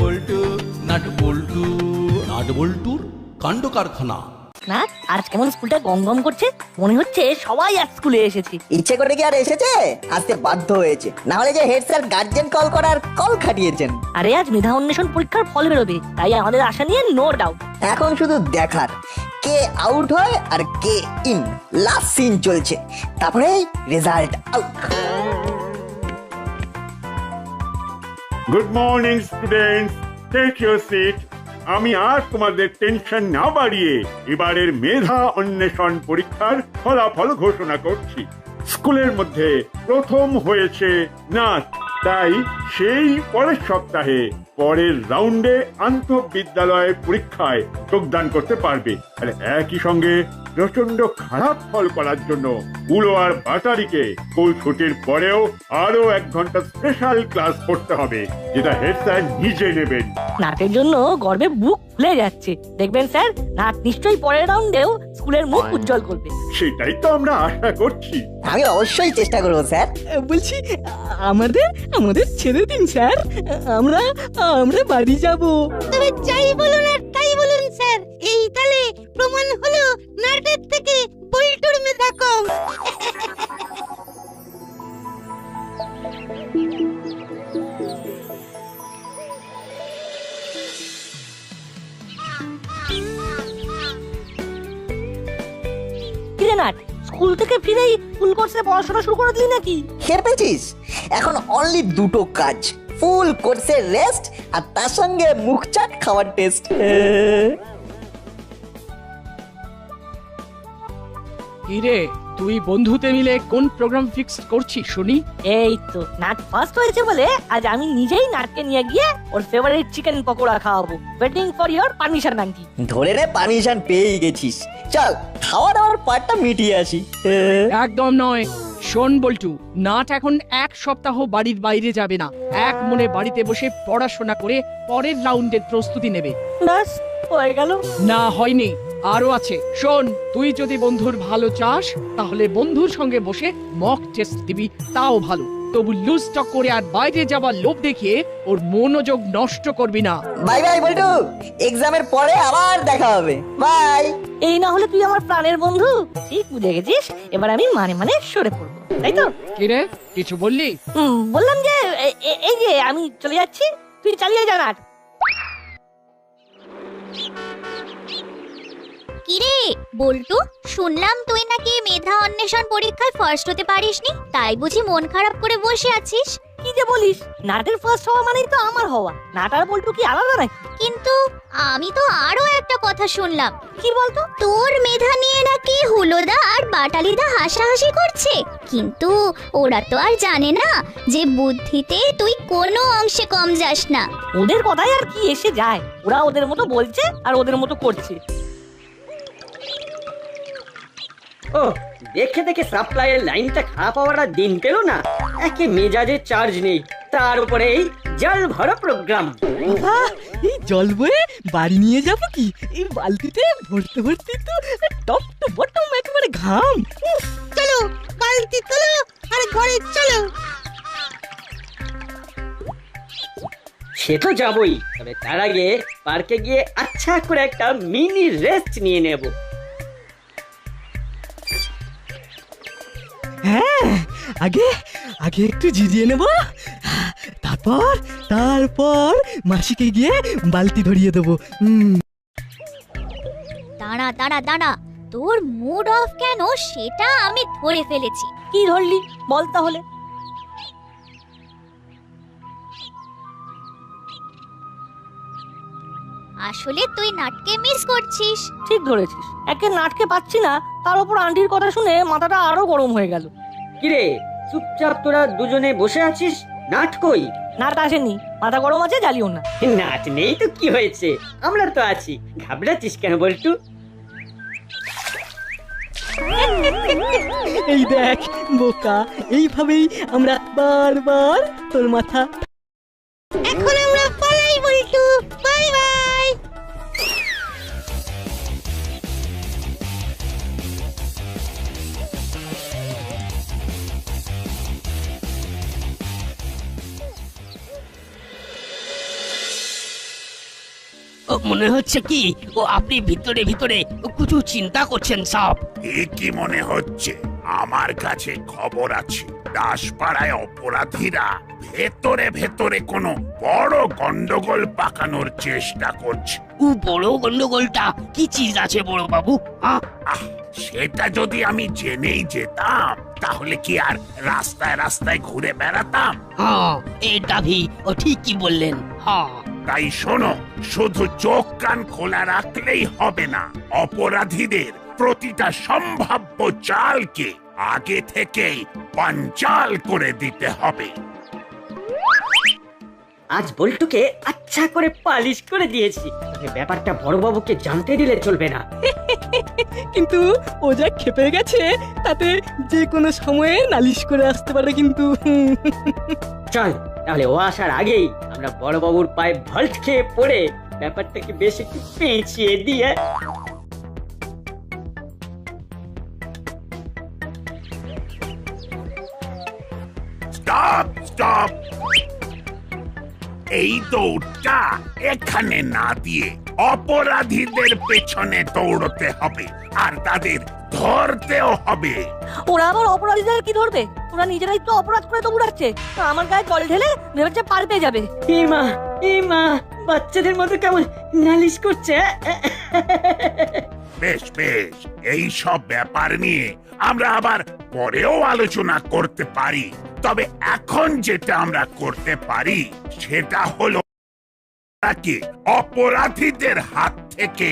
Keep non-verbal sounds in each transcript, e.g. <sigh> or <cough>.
বল্টু nut বল্টু nut বল্টুর কাণ্ড কারখানা না আজ কেমন স্কুলটা গম গম করছে? মনে হচ্ছে সবাই আজ স্কুলে এসেছে। ইচ্ছে করে কি আর এসেছে? আসতে বাধ্য হয়েছে। না হলে যে হেড স্যার গার্জেন কল করার কল খাটিয়েছেন। আরে আজ মেধা অন্বেষণ পরীক্ষার ফল বেরোবে তাই আমাদের আশা নিয়ে নো ডাউট এখন শুধু দেখার কে আউট হয় আর কে ইন লাস্ট সিন চলছে। তারপরে result out good morning students take your seat আমি আর তোমাদের টেনশন না বাড়িয়ে এবারের মেধা অন্বেষণ পরীক্ষার ফলাফল ঘোষণা করছি। স্কুলের মধ্যে প্রথম হয়েছে নাচ। তাই সেই পরের সপ্তাহে পরের রাউন্ডে আন্তঃবিদ্যালয় পরীক্ষায় যোগদান করতে পারবে। আর একই সঙ্গে প্রচণ্ড খারাপ ফল করার জন্য উলো আর বাটারিকে স্কুল ছুটির পরেও আরও এক ঘণ্টা স্পেশাল ক্লাস করতে হবে যেটা হেড স্যার নিজে নেবেন। নাটের জন্য গর্বে বুক ফুলে যাচ্ছে। দেখবেন স্যার নাট নিশ্চয়ই পরের রাউন্ডেও স্কুলের মুখ উজ্জ্বল করবে। সেটাই তো আমরা আশা করছি। আমি অবশ্যই চেষ্টা করব স্যার। বলছি আমাদের আমাদের ছেড়ে দিন স্যার। আমরা আমরা বাড়ি যাব। তবে যাই বলুন আর তাই বলুন স্যার। এই তালে প্রমাণ হলো নাটের থেকে বল্টুর মেধা কম। নাট স্কুল থেকে ফিরেই ফুল কোর্সে পড়াশোনা শুরু করে দিলি নাকি? খেপেছিস এখন অনলি দুটো কাজ ফুল কোর্সের রেস্ট আর তার সঙ্গে মুখ চাট খাওয়ার টেস্ট কিরে তুই বন্ধুতে মিলে কোন প্রোগ্রাম ফিক্স করছিস শুনি? এই তো নাট ফার্স্ট হয়েছে বলে আজ আমি নিজেই নাটকে নিয়ে গিয়ে ওর ফেভারিট চিকেন পকোড়া খাওয়াবো। ওয়েটিং ফর ইওর পারমিশন নাকি ধরে নে পারমিশন পেয়েই গেছিস। চল খাওয়া দাওয়ার পার্টটা মিটিয়ে আসি। একদম নয়। শোন বল্টু নাট এখন এক সপ্তাহ বাড়ির বাইরে যাবে না। এক মনে বাড়িতে বসে পড়াশোনা করে পরের রাউন্ডের প্রস্তুতি নেবে। ব্যাস হয়ে গেল। না হয়নি। আরও আছে। শোন তুই যদি বন্ধুর ভালো চাস তাহলে বন্ধুর সঙ্গে বসে মক টেস্ট দিবি তাও ভালো। তবু লুজ টক করে আর বাইরে যাবার লোভ দেখিয়ে ওর মনোযোগ নষ্ট করবি না। বাই বাই বল্টু। এক্সামের পরে আবার দেখা হবে। বাই। এই না হলে তুই আমার প্রাণের বন্ধু। ঠিক বুঝে গেছিস? এবার আমি মানে মানে সরে পড়ব। তাই তো? কিরে কিছু বললি? হুম, বললাম যে এই যে আমি চলে যাচ্ছি। তুই চালিয়ে যা কিরে? বল্টু শুনলাম তুই নাকি মেধা অন্বেষণ পরীক্ষায় ফার্স্ট হতে পারিসনি তাই বুঝি মন খারাপ করে বসে আছিস। কি যে বলিস নাটের ফার্স্ট হওয়া মানেই তো আমার হওয়া নাটার বল্টু কি আলাদা নাকি? কিন্তু আমি তো আরও একটা কথা শুনলাম। কি বলতো? তোর মেধা নিয়ে নাকি হুলোদা আর বাটালিদা হাসাহাসি করছে। কিন্তু ওরা তো আর জানে না যে বুদ্ধিতে তুই কোনো অংশে কম যাস না। ওদের কথাই আর কি এসে যায়? ওরা ওদের মতো বলছে আর ওদের মতো করছে। ও দেখে দেখে সাপ্লাইয়ের লাইনটা খারাপ হওয়ার দিন পেল না। একে মেজাজের চার্জ নেই তার উপরে এই জল ভরো প্রোগ্রাম এই জল বয়ে বাড়ি নিয়ে যাব কি? এই বালতিতে ভরতে ভরতে তো টপ টু বটম একেবারে ঘাম। চলো বালতি তোলো আর ঘরে চলো। সে তো যাবই তবে তার আগে পার্কে গিয়ে আচ্ছা করে একটা মিনি রেস্ট নিয়ে নেব। হ্যাঁ আগে আগে একটু জিরিয়ে নেব। তারপর তারপর মাসিকে গিয়ে বালতি ধরিয়ে দেবো। হুম দাঁড়া দাঁড়া দাঁড়া তোর মুড অফ কেন সেটা আমি ধরে ফেলেছি। কি ধরলি? বল তাহলে। আসলে তুই নাটকে মিস করছিস। ঠিক ধরেছিস। একে নাটকে পাচ্ছি না। তার উপর আন্টির কথা শুনে মাথাটা আরও গরম হয়ে গেল। কিরে চুপচাপ তোরা দুজনে বসে আছিস? নাট কই? নাট আসেনি। মাথা গরম আছে জ্বালিও না। নাট নেই তো কি হয়েছে? আমরা তো আছি। ঘাবড়াচ্ছিস কেন বলটু? এই দেখ বোকা। এইভাবেই আমরা বারবার তোর মাথা মনে হচ্ছে কি? ও আপনি ভিতরে ভিতরে কিছু চিন্তা করছেন সব। কি মনে হচ্ছে। আমার কাছে খবর আছে। দাসপাড়ায় অপরাধীরা ভেতরে ভেতরে কোনো বড় গন্ডগোল পাকানোর চেষ্টা করছে। ও বড় গন্ডগোলটা? কি চিজ আছে বড় বাবু? আহ সেটা যদি আমি জেনেই যেতাম তাহলে কি আর রাস্তায় রাস্তায় ঘুরে বেড়াতাম? হ্যাঁ এটা ভি ও ঠিকই বললেন। হ্যাঁ। তাই শোনো শুধু চোখ কান খোলা রাখলেই হবে না। অপরাধীদের প্রতিটা সম্ভাব্য চালকে আগে থেকেই পাঞ্চাল করে দিতে হবে। আজ বল্টুকে আচ্ছা করে পালিশ করে দিয়েছি। তবে ব্যাপারটা বড়বাবুকে জানতে দিলে চলবে না। <laughs> কিন্তু ও যা খেপে গেছে তাতে যে কোনো সময়ে নালিশ করে আসতে পারে কিন্তু। চল তাহলে ও আসার আগেই আমরা বড়বাবুর পায়ে ভল্ট খেয়ে পড়ে ব্যাপারটাকে বেশ একটু পেঁচিয়ে দিয়ে এই দৌড়টা এখানে না দিয়ে অপরাধীদের পেছনে দৌড়তে হবে আর তাদের ধরতেও হবে। ওরা আবার অপরাধীদের কি ধরবে? ওরা নিজেরাই তো অপরাধ করে তো উড়াচ্ছে। আমার গায়ে জল ঢেলে ভেবেছে পার পেয়ে যাবে। এ মা এ মা বাচ্চাদের মতো কেমন নালিশ করছে বেশ বেশ এই সব ব্যাপার নিয়ে আমরা আবার পরেও আলোচনা করতে পারি। তবে এখন যেটা আমরা করতে পারি সেটা হলো তাকে অপরাধীদের হাত থেকে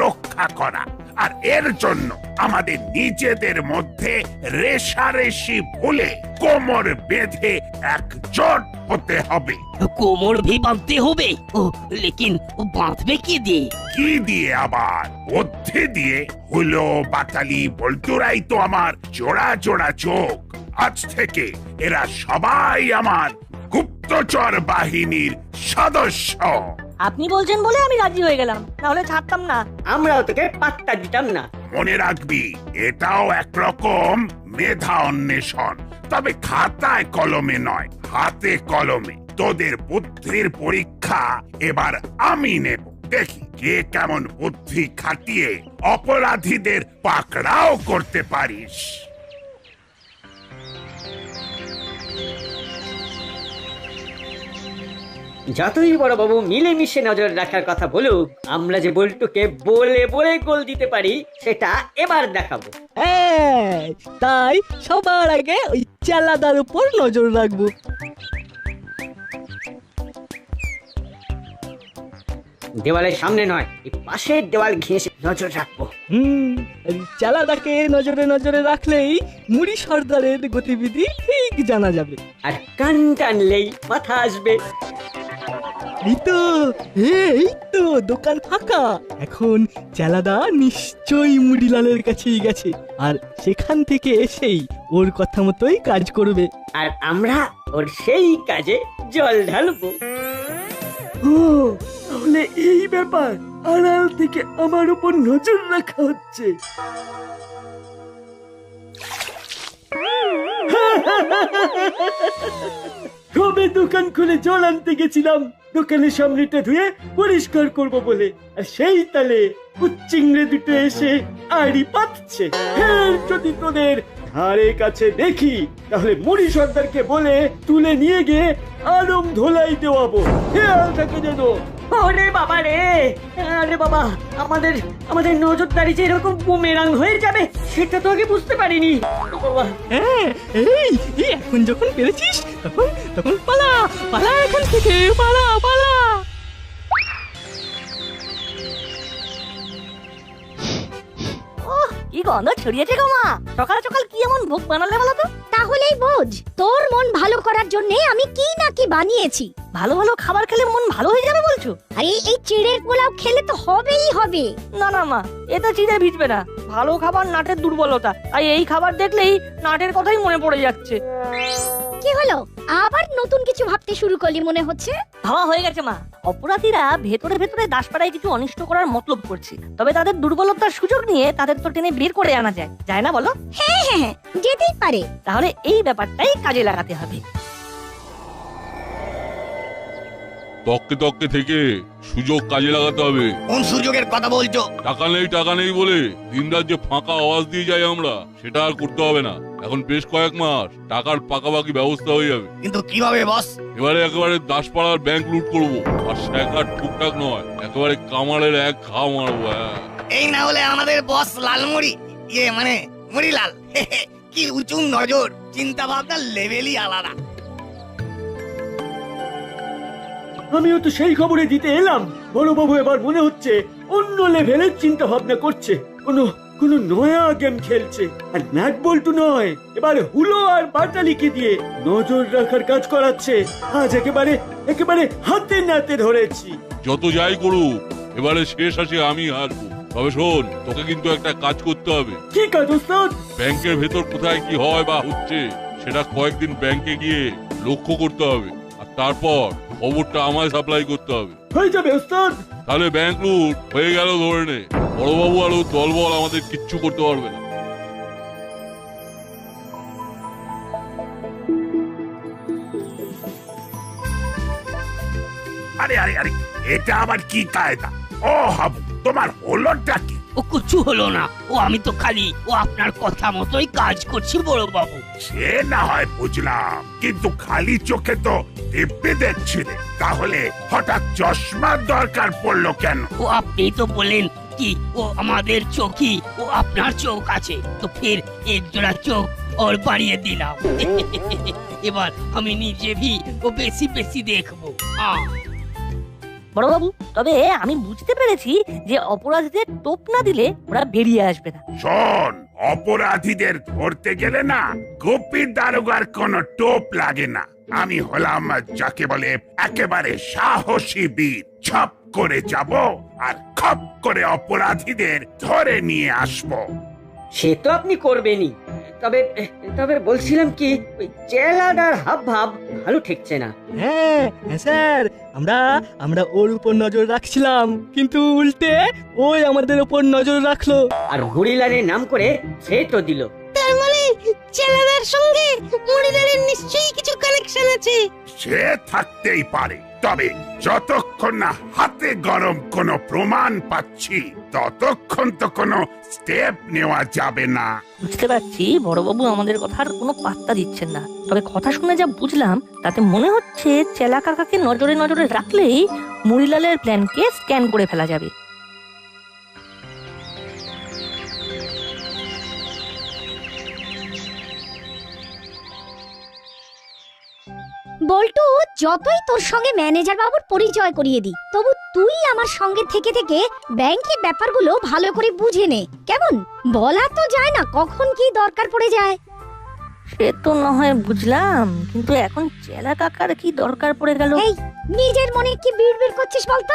রক্ষা করা। আর এর জন্য আমাদের নিজেদের মধ্যে রেশারেশি ভুলে কোমর বেঁধে একজোট হতে হবে। কোমর ভি বাঁধতে হবে? ও লেকিন বাঁধবে কি দিয়ে? কি দিয়ে আবার? বুদ্ধি দিয়ে? হুলো বাটালি বল্টুরাই তো আমার জোড়া জোড়া চোখ। আজ থেকে এরা সবাই আমার গুপ্তচর বাহিনীর সদস্য। আপনি বলছেন বলে আমি রাজি হয়ে গেলাম। নাহলে ছাড়তাম না। আমরাও তোকে পাত্তা দিতাম না। মনে রাখবি এটাও একরকম মেধা অন্বেষণ। তবে খাতায় কলমে নয় হাতে কলমে। তোদের বুদ্ধির পরীক্ষা এবার আমি নেব। দেখি কে কেমন বুদ্ধি খাটিয়ে অপরাধীদের পাকড়াও করতে পারিস। যতই বড়বাবু মিলেমিশে নজর রাখার কথা বলুক আমরা যে বল্টুকে বলে বলে গোল দিতে পারি সেটা এবার দেখাবো। হ্যাঁ তাই সবার আগে ওই চালাদার উপর নজর রাখব। দেওয়ালের সামনে নয় এই পাশের দেওয়াল ঘেঁষে নজর রাখব। হুম চালাদাকে নজরে নজরে রাখলেই মুড়ি সর্দারের গতিবিধি ঠিক জানা যাবে। আর কান টানলেই মাথা আসবে। এই তো এই তো দোকান ফাঁকা। এখন চালাদা নিশ্চয়ই মুড়িলালের কাছেই গেছে আর সেখান থেকে এসেই ওর কথা মতোই কাজ করবে। আর আমরা ওর সেই কাজে জল ঢালবো। ও তাহলে এই ব্যাপার আড়াল থেকে আমার উপর নজর রাখা হচ্ছে। কবে দোকান খুলে জল আনতে গেছিলাম। দোকানের সামনেটা ধুয়ে পরিষ্কার করব বলে। আর সেই তালে কুচিংড়ে দুটো এসে আড়ি পাচ্ছে হ্যাঁ যদি তোদের ধারে কাছে দেখি তাহলে মুড়ি সর্দারকে বলে তুলে নিয়ে গিয়ে আলম ধোলাই দেওয়াবো। খেয়াল থাকে যেন। ওরে বাবা রে! আরে বাবা আমাদের আমাদের নজরদারি যে এরকম বুমেরাং হয়ে যাবে সেটা তো আগে বুঝতে পারিনি। বাবা। হ্যাঁ এই এই এখন যখন পেরেছিস তখন তখন পালা পালা এখান থেকে পালা পালা। কি গন্ধ ছড়িয়েছে গো মা। সকাল সকাল কি এমন ভোগ বানালে বলো তো তাহলেই বোঝ। তোর মন ভালো করার জন্য আমি কি না কি বানিয়েছি। ভালো ভালো খাবার খেলে মন ভালো হয়ে যাবে বলছো? আরে এই চিড়ের পোলাও খেলে তো হবেই হবে। না না মা এটা চিড়ে ভিজবে না। ভালো খাবার নাটের দুর্বলতা। আর এই খাবার দেখলেই নাটের কথাই মনে পড়ে যাচ্ছে। কি হলো? আবার নতুন কিছু ভাবতে শুরু করলি মনে হচ্ছে? ভাবা হয়ে গেছে মা। অপরাধীরা ভেতরে ভেতরে দাসপাড়ায় কিছু অনিষ্ট করার মতলব করছে। তবে তাদের দুর্বলতার সুযোগ নিয়ে তাদের তো টেনে বের করে আনা যায়। যায় না বলো? হ্যাঁ হ্যাঁ হ্যাঁ, যেতেই পারে। তাহলে এই ব্যাপারটাই কাজে লাগাতে হবে। তককে তককে থেকে সুযোগ কাজে লাগাতে হবে। কোন সুযোগের কথা বলছো? টাকা নেই টাকা নেই বলে দিনরাত যে ফাঁকা আওয়াজ দিয়ে যাই আমরা সেটা আর করতে হবে না। এখন বেশ কয়েক মাস টাকার পাকাপাকি ব্যবস্থা হয়ে যাবে। কিন্তু কীভাবে বস? এবারে একেবারে দাসপাড়ার ব্যাংক লুট করব। আর শেখার টুকটাক নয় একেবারে কামালের এক ঘা মারবো হ্যাঁ। এই না হলে আমাদের বস লালমুড়ি ইয়ে মানে মুড়িলাল কি উঁচু নজর চিন্তা ভাবনার লেভেলই আলাদা। আমিও তো সেই খবরে দিতে এলাম। বড়বাবু এবার মনে হচ্ছে অন্য লেভেলের চিন্তা ভাবনা করছে। কোনো কোনো নয়া গেম খেলছে। আর ম্যাক বল্টু নয় এবার হুলো আর বাটালিকে দিয়ে নজর রাখার কাজ করাচ্ছে। আজ একেবারে একেবারে হাতে নাতে ধরেছি। যত যাই করুক এবারে শেষ আসে আমি হারবো। তবে শোন তোকে কিন্তু একটা কাজ করতে হবে। কি কাজ ওস্তাদ? ব্যাংকের ভেতর কোথায় কি হয় বা হচ্ছে সেটা কয়েকদিন ব্যাংকে গিয়ে লক্ষ্য করতে হবে। আর তারপর খবরটা আমায় সাপ্লাই করতে হবে। হয়ে যাবে ওস্তাদ। তাহলে ব্যাংক লুট হয়ে গেল ধরে নে। বড়বাবু আর ওর দলবল আমাদের কিচ্ছু করতে পারবে না। আরে আরে আরে এটা আবার কি কায়দা? ও হাবু তোমার হলোটা কি? ও কিচ্ছু হলো না। ও আমি তো খালি ও আপনার কথা মতোই কাজ করছি বড় বাবু সে না হয় বুঝলাম কিন্তু খালি চোখে তো দিব্যি দেখছিলে। তাহলে হঠাৎ চশমার দরকার পড়ল কেন? ও আপনি তো বললেন কি? ও আমাদের চোখই ও আপনার চোখ আছে। তো ফির এক জোড়া চোখ ওর বাড়িয়ে দিলাম। <laughs> এবার আমি নিজে ভি ও বেশি বেশি দেখব। বড়বাবু তবে আমি বুঝতে পেরেছি যে অপরাধীদের টোপ না দিলে ওরা বেরিয়ে আসবে না। শোন অপরাধীদের ধরতে গেলে না গোপী দারোগার কোনো টোপ লাগে না। আমি হলাম যাকে বলে একেবারে সাহসী বীর ছপ করে যাব আর খপ করে অপরাধীদের ধরে নিয়ে আসব। সে তো আপনি করবেনই। তবে তবে বলছিলাম কি ওই চেলাদার হাব ভাব ভালো ঠেকছে না। হ্যাঁ হ্যাঁ স্যার আমরা আমরা ওর উপর নজর রাখছিলাম কিন্তু উল্টে ওই আমাদের উপর নজর রাখল। আর হরিলালের নাম করে থ্রেটও দিল। তার মানে চেলাদার সঙ্গে মুড়িদারের নিশ্চয়ই কিছু কানেকশন আছে। সে থাকতেই পারে। তবে যতক্ষণ না হাতে গরম কোনো প্রমাণ পাচ্ছি, ততক্ষণ তো কোনো স্টেপ নেওয়া যাবে না। বুঝতে পারছি, বড়বাবু আমাদের কথার কোনো পাত্তা দিচ্ছেন না। তবে কথা শুনে যা বুঝলাম, তাতে মনে হচ্ছে চেলা কাকাকে নজরে নজরে রাখলেই মুড়িলালের প্ল্যানকে স্ক্যান করে ফেলা যাবে। বল্টু যতই তোর সঙ্গে ম্যানেজার বাবুর পরিচয় করিয়ে দিই তবু তুই আমার সঙ্গে থেকে থেকে ব্যাংকের ব্যাপারগুলো ভালো করে বুঝে নে কেমন? বলা তো যায় না কখন কি দরকার পড়ে যায়। সে তো না হয় বুঝলাম কিন্তু এখন চেলা কাকার কি দরকার পড়ে গেল? এই নিজের মনে কি বিড়বিড় করছিস বলতো?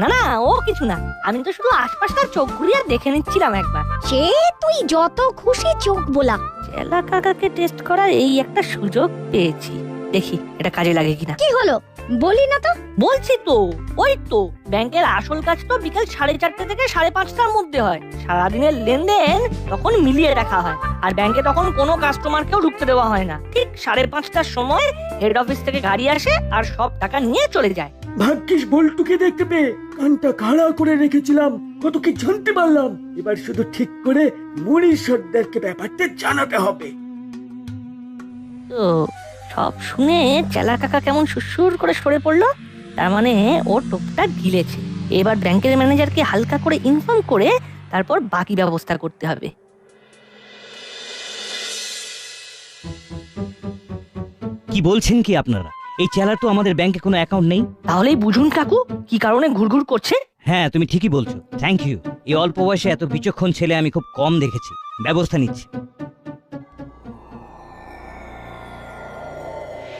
না না ও কিছু না। আমি তো শুধু আশপাশটা চোখ ঘুরিয়ে দেখে নিচ্ছিলাম একবার। সে তুই যত খুশি চোখ বোলা। চেলা কাকাকে টেস্ট করার এই একটা সুযোগ পেয়েছি। দেখি এটা কাজে লাগে কিনা। কি হলো? বলি না তো। বলছি তো ওই তো ব্যাংকের আসল কাজ তো বিকাল সাড়ে চারটে থেকে সাড়ে পাঁচটার মধ্যে হয়। সারাদিনের লেনদেন তখন মিলিয়ে দেখা হয় আর ব্যাংকে তখন কোনো কাস্টমারকেও ঢুকতে দেওয়া হয় না। ঠিক সাড়ে পাঁচটার সময় হেড অফিস থেকে গাড়ি আসে আর সব টাকা নিয়ে চলে যায়। ভাগ্যিস বল্টুকে দেখতে পেয়ে কানটা খাড়া করে রেখেছিলাম কত কি জানতে পারলাম। এবার শুধু ঠিক করে মুড়ি সর্দারকে ব্যাপারটা জানাতে হবে। তো সব শুনে চেলা কাকা কেমন সুসুর করে সরে পড়ল? তার মানে ও টোপটা গিলেছে। এবার ব্যাংকের ম্যানেজারকে হালকা করে ইনফর্ম করে তারপর বাকি ব্যবস্থা করতে হবে। কি বলছেন কি আপনারা? এই চেলার তো আমাদের ব্যাংকে কোনো অ্যাকাউন্ট নেই। তাহলেই বুঝুন কাকু কি কারণে ঘুরঘুর করছে? হ্যাঁ তুমি ঠিকই বলছো। থ্যাংক ইউ এই অল্প বয়সে এত বিচক্ষণ ছেলে আমি খুব কম দেখেছি। ব্যবস্থা নিচ্ছি।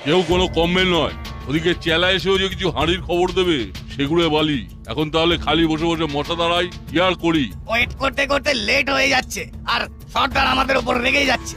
কেউ কোনো কমবে নয়। ওদিকে চেলা এসেও যে কিছু হাঁড়ির খবর দেবে সেগুলো বালি। এখন তাহলে খালি বসে বসে মশা দাঁড়াই কি আর করি? ওয়েট করতে করতে লেট হয়ে যাচ্ছে আর সর্দার আমাদের উপর রেগেই যাচ্ছে।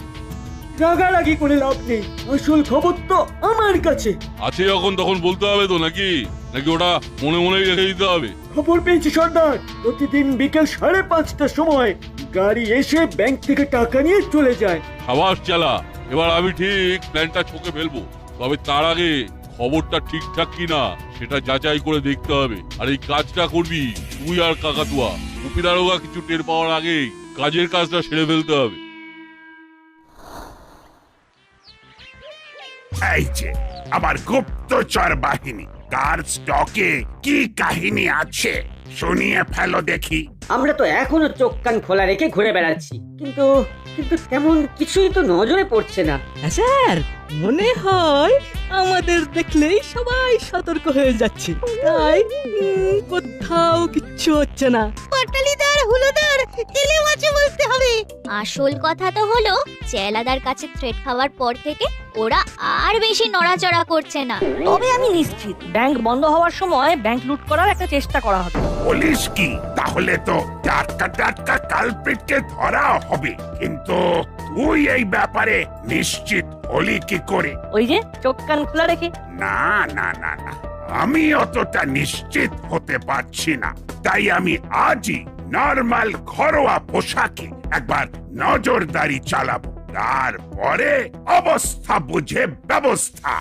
রাগারাগি করে লাভ নেই। আসল খবর তো আমার কাছে। আছে যখন তখন বলতে হবে তো নাকি? নাকি ওটা মনে মনেই রেখে দিতে হবে? খবর পেয়েছি সর্দার। প্রতিদিন বিকেল সাড়ে পাঁচটার সময় গাড়ি এসে ব্যাংক থেকে টাকা নিয়ে চলে যায়। সাবাস চালা এবার আমি ঠিক প্ল্যানটা ছকে ফেলব। তবে তার আগে খবরটা ঠিকঠাক কিনা সেটা যাচাই করে দেখতে হবে। আর এই কাজটা করবি তুই আর কাকাতুয়া। উপিদারোগা কিছু টের পাওয়ার আগেই কাজের কাজটা সেরে ফেলতে হবে। এই যে, আমার গুপ্তচর বাহিনী। কার স্টকে কি কাহিনী আছে? শুনিয়ে ফেলো দেখি। আমরা তো এখনও চোখ কান খোলা রেখে ঘুরে বেড়াচ্ছি। কিন্তু কিন্তু তেমন কিছুই তো নজরে পড়ছে না। হ্যাঁ, স্যার মনে হয় আমাদের দেখলেই সবাই সতর্ক হয়ে যাচ্ছে। তাই উম, কোথাও কিচ্ছু হচ্ছে না। পাটালিদার হুলোদার এলেও আছে বলতে হবে। আসল কথা তো হলো চেলাদার কাছে থ্রেট খাওয়ার পর থেকে ওরা আর বেশি নড়াচড়া করছে না। তবে আমি নিশ্চিত ব্যাংক বন্ধ হওয়ার সময় ব্যাংক লুট করার একটা চেষ্টা করা হবে। বলিস কি? তাহলে তো টাটকা টাটকা কালপ্রিটকে ধরা হবে। কিন্তু তুই এই ব্যাপারে নিশ্চিত হলি কি করে? ওই যে চোখ কান খোলা রেখে। না না না না। আমি অতটা নিশ্চিত হতে পারছি না। তাই আমি আজই নর্মাল ঘরোয়া পোশাকে একবার নজরদারি চালাবো। তারপরে অবস্থা বুঝে ব্যবস্থা।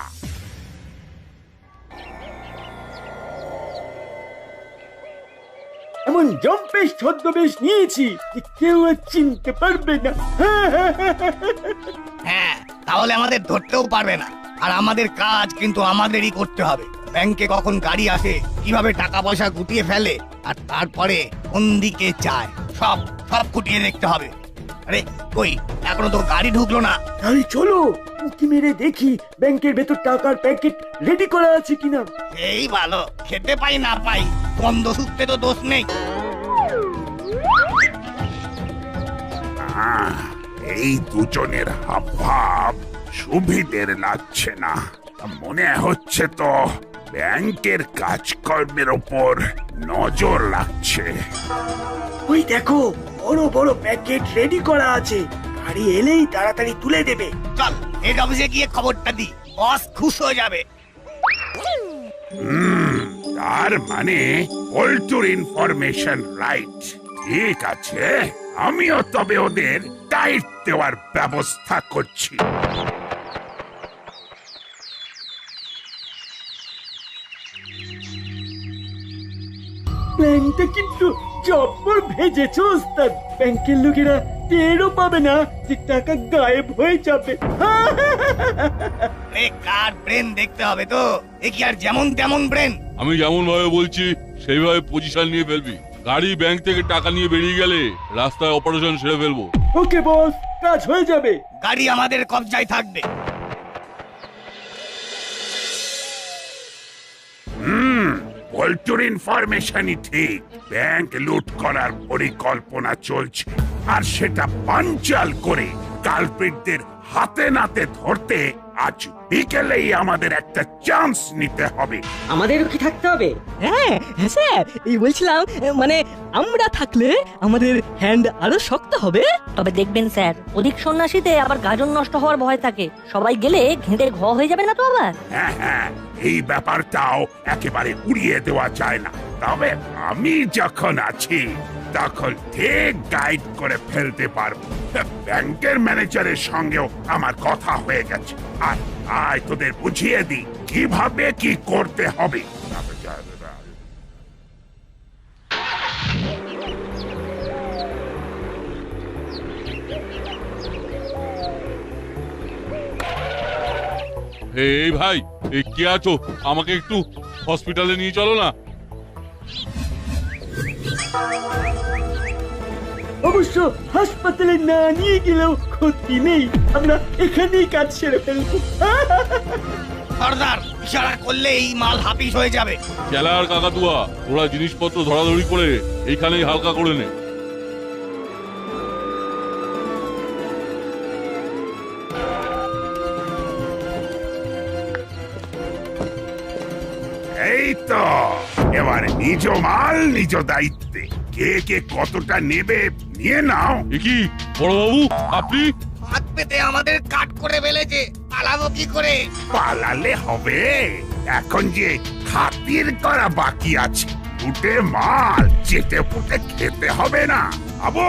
এমন জম্পেশ ছদ্মবেশ নিয়েছি যে কেউ আর চিনতে পারবে না। হ্যাঁ তাহলে আমাদের ধরতেও পারবে না। আর আমাদের কাজ কিন্তু আমাদেরই করতে হবে। ব্যাংকে কখন গাড়ি আসে কীভাবে টাকা পয়সা গুটিয়ে ফেলে আর তারপরে কোন দিকে যায় সব সব খুঁটিয়ে দেখতে হবে। আরে কই এখনও তো গাড়ি ঢুকলো না। তাহলে চলো উঁকি মেরে দেখি ব্যাংকের ভেতর টাকার প্যাকেট রেডি করা আছে কিনা। এই ভালো খেতে পাই না পাই বন্ধ সূত্রে তো দোষ নেই। আহ, এই দুজনের হাবভাব সুবিধের লাগছে না। মনে হচ্ছে তো ব্যাংকের কাজকর্মের ওপর নজর লাগছে। ওই দেখো বড় বড় প্যাকেট রেডি করা আছে। গাড়ি এলেই তাড়াতাড়ি তুলে দেবে। চল হেড অফিসে গিয়ে খবরটা দি বস খুশ হয়ে যাবে। হুম, তার মানে পল্টুর ইনফরমেশন রাইট ঠিক আছে আমিও তবে ওদের টাইট দেওয়ার ব্যবস্থা করছি। প্ল্যানটা কিন্তু জব্বর ভেজেছ ওস্তাদ। ব্যাংকের লোকেরা টেরও পাবে না যে টাকা গায়েব হয়ে যাবে। এ কার ব্রেন দেখতে হবে তো? এ কি আর যেমন তেমন ব্রেন আমি যেমন ভাবে বলছি সেইভাবে পজিশন নিয়ে ফেলবি। গাড়ি ব্যাংক থেকে টাকা নিয়ে বেরিয়ে গেলে রাস্তায় অপারেশন সেরে ফেলব। ওকে বস কাজ হয়ে যাবে। গাড়ি আমাদের কবজায় থাকবে। পল্টুর ইনফরমেশনই ঠিক। ব্যাংক লুট করার পরিকল্পনা চলছে। আর সেটা পাঞ্চাল করে কালপ্রিটদের হাতে নাতে ধরতে আজ বিকেলেই আমাদের একটা চান্স নিতে হবে। আমাদেরও কি থাকতে হবে? হ্যাঁ হ্যাঁ স্যার এই বলছিলাম মানে আমরা থাকলে আমাদের হ্যান্ড আরও শক্ত হবে। তবে দেখবেন স্যার অধিক সন্ন্যাসীতে আবার গাজন নষ্ট হওয়ার ভয় থাকে। সবাই গেলে ঘেঁটে ঘ হয়ে যাবে না তো আবার? হ্যাঁ হ্যাঁ এই ব্যাপারটাও একেবারে উড়িয়ে দেওয়া যায় না। তবে আমি যখন আছি তখন ঠিক গাইড করে ফেলতে পারব। ব্যাংকের ম্যানেজারের সঙ্গেও আমার কথা হয়ে গেছে। আর আয়, তোদের বুঝিয়ে দিই, কীভাবে কি করতে হবে? এই ভাই কে আছো? আমাকে একটু হসপিটালে নিয়ে চলো না। অবশ্য হাসপাতালে না নিয়ে গেলেও ক্ষতি নেই। আমরা এখানেই কাজ সেরে ফেলব। সর্দার ইশারা করলে এই মাল হাফিস হয়ে যাবে। খেলার কাকাতুয়া ওরা জিনিসপত্র ধরাধরি করে এইখানেই হালকা করে নে। এই তো। এবার নিজ মাল নিজ দায়িত্বে। কে কে কতটা নেবে নিয়ে নাও। কি বড়বাবু আপনি? হাত পেতে আমাদের কাট করে ফেলেছে। পালাবো কি করে? পালালে হবে। এখন যে খাতির করা বাকি আছে ফুটে মাল চেটে ফুটে খেতে হবে না। আবো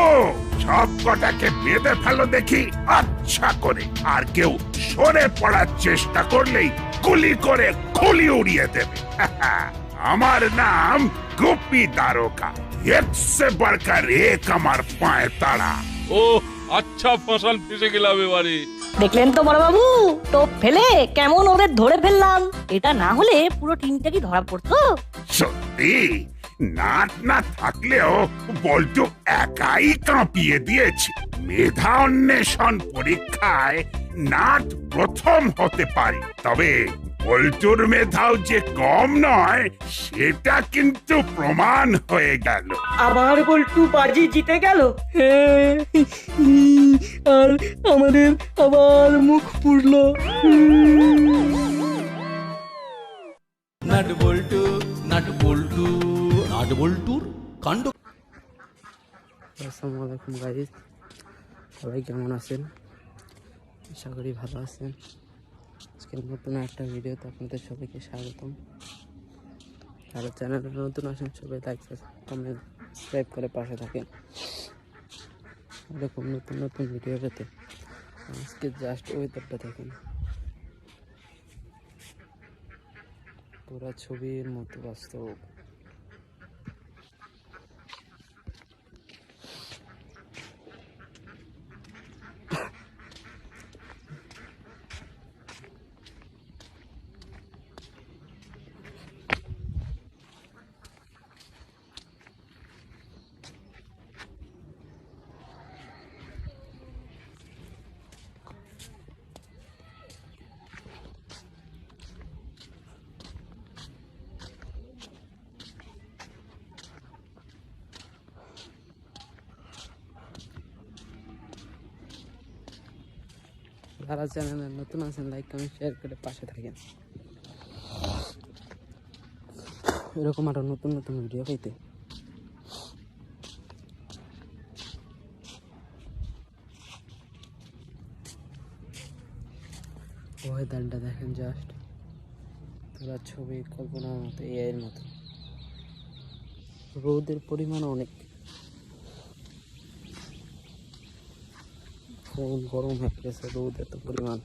সব কটাকে বেঁধে ফেলো দেখি। আচ্ছা করে। আর কেউ সরে পড়ার চেষ্টা করলেই গুলি করে খুলি উড়িয়ে দেবে। <laughs> আমার নাম গোপী এক সে বড়কার এক আমার পায়ে তাড়া। ও আচ্ছা ফসল ফেসে গেলাম এবারে। দেখলেন তো বড়বাবু? টোপ ফেলে কেমন ওদের ধরে ফেললাম। এটা না হলে পুরো টিমটা কি ধরা পড়তো? সত্যি? নাট না থাকলেও বল্টু একাই কাঁপিয়ে দিয়েছে। মেধা অন্বেষণ পরীক্ষায় নাট প্রথম হতে পারে। তবে বল্টুর মেধাও যে কম নয় সেটা কিন্তু প্রমাণ হয়ে গেল। আবার বল্টু বাজি জিতে গেল? হ্যাঁ, আর আমাদের আবার মুখ পুড়লো। নাট বল্টু নাট বল্টু নাট বল্টুর কাণ্ড আসসালামু আলাইকুম গাইজ। সবাই কেমন আছেন? আশা করি ভালো আছেন। আজকের নতুন একটা ভিডিওতে আপনাদের সবাইকে স্বাগতম। আর চ্যানেলে নতুন আসেন সবাই লাইক কমেন্ট সাবস্ক্রাইব করে পাশে থাকেন। এরকম নতুন নতুন ভিডিও পেতে আজকে জাস্ট ওয়েদারটা দেখেন। পুরা ছবির মতো বাস্তব। যারা চ্যানেলে নতুন আছেন লাইক কমেন্ট শেয়ার করে পাশে থাকেন। এরকম আরও নতুন নতুন ভিডিও পেতে। ওয়েদারটা দেখেন জাস্ট তোরা ছবি কল্পনার মতো এআই এর মতো। রোদের পরিমাণ অনেক। ফোন গরম হয়ে গেছে, রোদ এত পরিমাণ।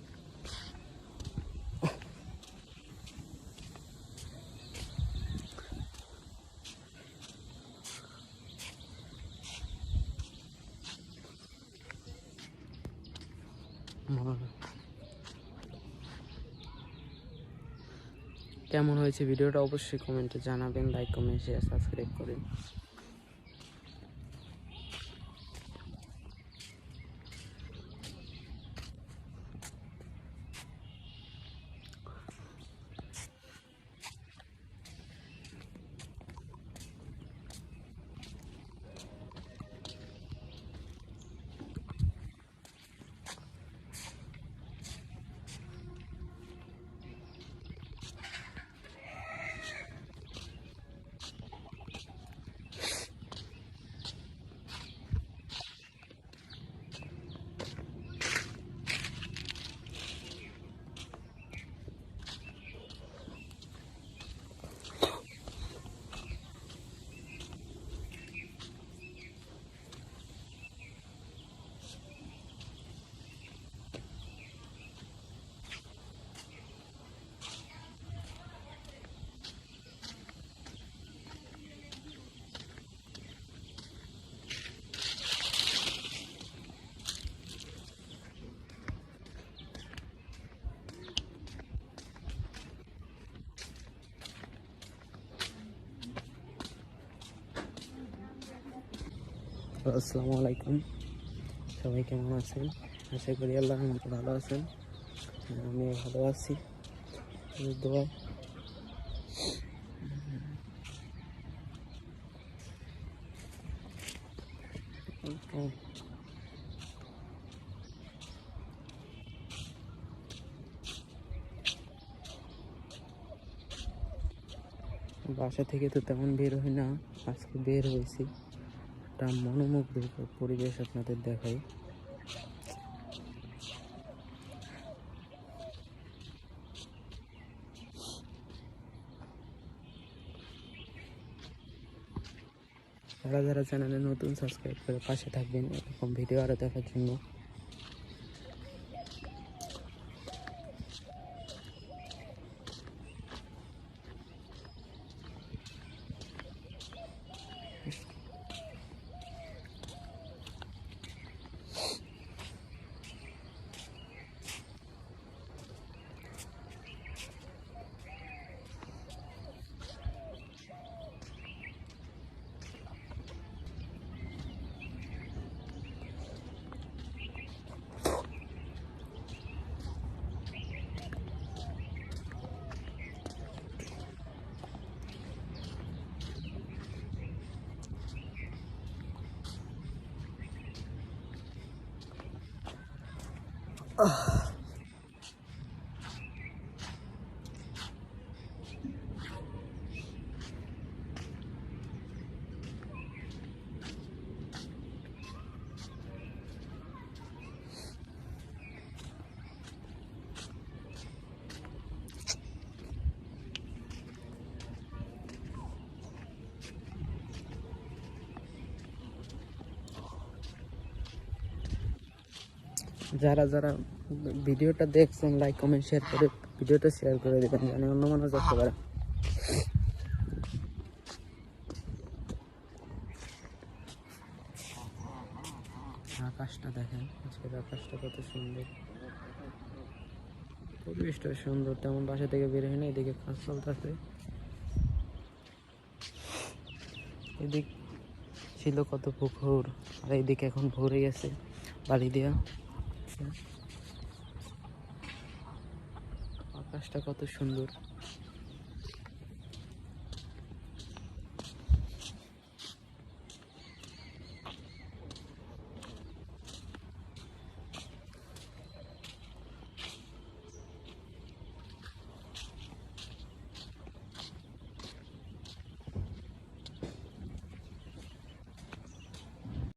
কেমন হয়েছে ভিডিওটা অবশ্যই কমেন্টে জানাবেন লাইক কমেন্ট শেয়ার সাবস্ক্রাইব করেন। আসসালামু আলাইকুম। সবাই কেমন আছেন? আশা করি আল্লাহ রহমতে ভালো আছেন। আমি ভালো আছি। দোয়া। বাসা থেকে তো তেমন বের হই না, আজকে বের হয়েছি। একটা মনোমুগ্ধ পরিবেশ আপনাদের দেখাই। যারা যারা চ্যানেলে নতুন সাবস্ক্রাইব করে পাশে থাকবেন। এরকম ভিডিও আরও দেখার জন্য। যারা যারা ভিডিওটা দেখছেন লাইক কমেন্ট শেয়ার করে ভিডিওটা শেয়ার করে দেবেন জানি অন্য মানুষ দেখতে পারে। আকাশটা দেখেন, আজকের আকাশটা কত সুন্দর। পরিবেশটা সুন্দর, তেমন বাসা থেকে বের হয় না, এদিকে কাজ চলতেছে এদিক ছিল কত পুকুর, আর এইদিকে এখন ভরে গেছে বালি দেওয়া আকাশটা কত সুন্দর।